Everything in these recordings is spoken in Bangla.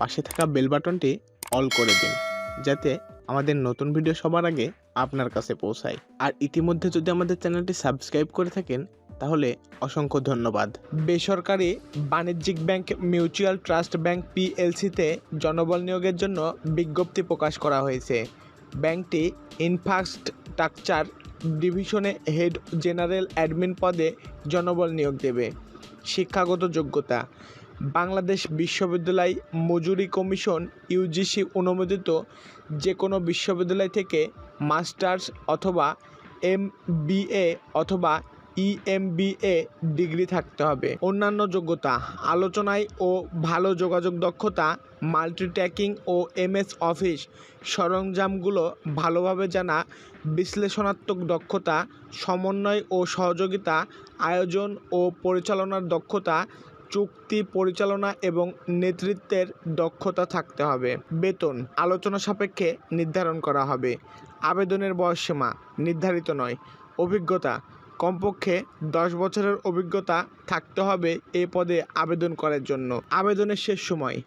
পাশে থাকা বেল বাটনটি অল করে দিন, যাতে আমাদের নতুন ভিডিও সবার আগে আপনার কাছে পৌঁছায়। আর ইতিমধ্যে যদি আমাদের চ্যানেলটি সাবস্ক্রাইব করে থাকেন, তাহলে অসংখ্য ধন্যবাদ। বেসরকারি বাণিজ্যিক ব্যাংক মিউচুয়াল ট্রাস্ট ব্যাংক পিএলসিতে জনবল নিয়োগের জন্য বিজ্ঞপ্তি প্রকাশ করা হয়েছে। ব্যাংকটি ইনফ্রাস্ট্রাকচার ডিভিশনে হেড জেনারেল অ্যাডমিন পদে জনবল নিয়োগ দেবে। শিক্ষাগত যোগ্যতা। বাংলাদেশ বিশ্ববিদ্যালয় মজুরি কমিশন ইউজিসি অনুমোদিত যে কোনো বিশ্ববিদ্যালয় থেকে মাস্টার্স অথবা এম অথবা E ইএমবিএ ডিগ্রি থাকতে হবে। অন্যান্য যোগ্যতা, আলোচনায় ও ভালো যোগাযোগ দক্ষতা, মাল্টিট্যাকিং ও এমএস অফিস সরঞ্জামগুলো ভালোভাবে জানা, বিশ্লেষণাত্মক দক্ষতা, সমন্বয় ও সহযোগিতা, আয়োজন ও পরিচালনার দক্ষতা চুক্তি পরিচালনা এবং নেতৃত্বের দক্ষতা থাকতে হবে। বেতন আলোচনা সাপেক্ষে নির্ধারণ করা হবে। আবেদনের বয়সসীমা নির্ধারিত নয়। অভিজ্ঞতা কমপক্ষে দশ বছরের অভিজ্ঞতা থাকতে হবে এ পদে আবেদন করার জন্য। আবেদনের শেষ সময়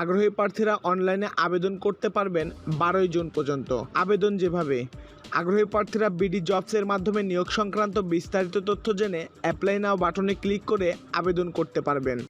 আগ্রহী প্রার্থীরা অনলাইনে আবেদন করতে পারবেন বারোই জুন পর্যন্ত। আবেদন যেভাবে। আগ্রহী প্রার্থীরা বিডি জবসের মাধ্যমে নিয়োগ সংক্রান্ত বিস্তারিত তথ্য জেনে অ্যাপ্লাই নাও বাটনে ক্লিক করে আবেদন করতে পারবেন।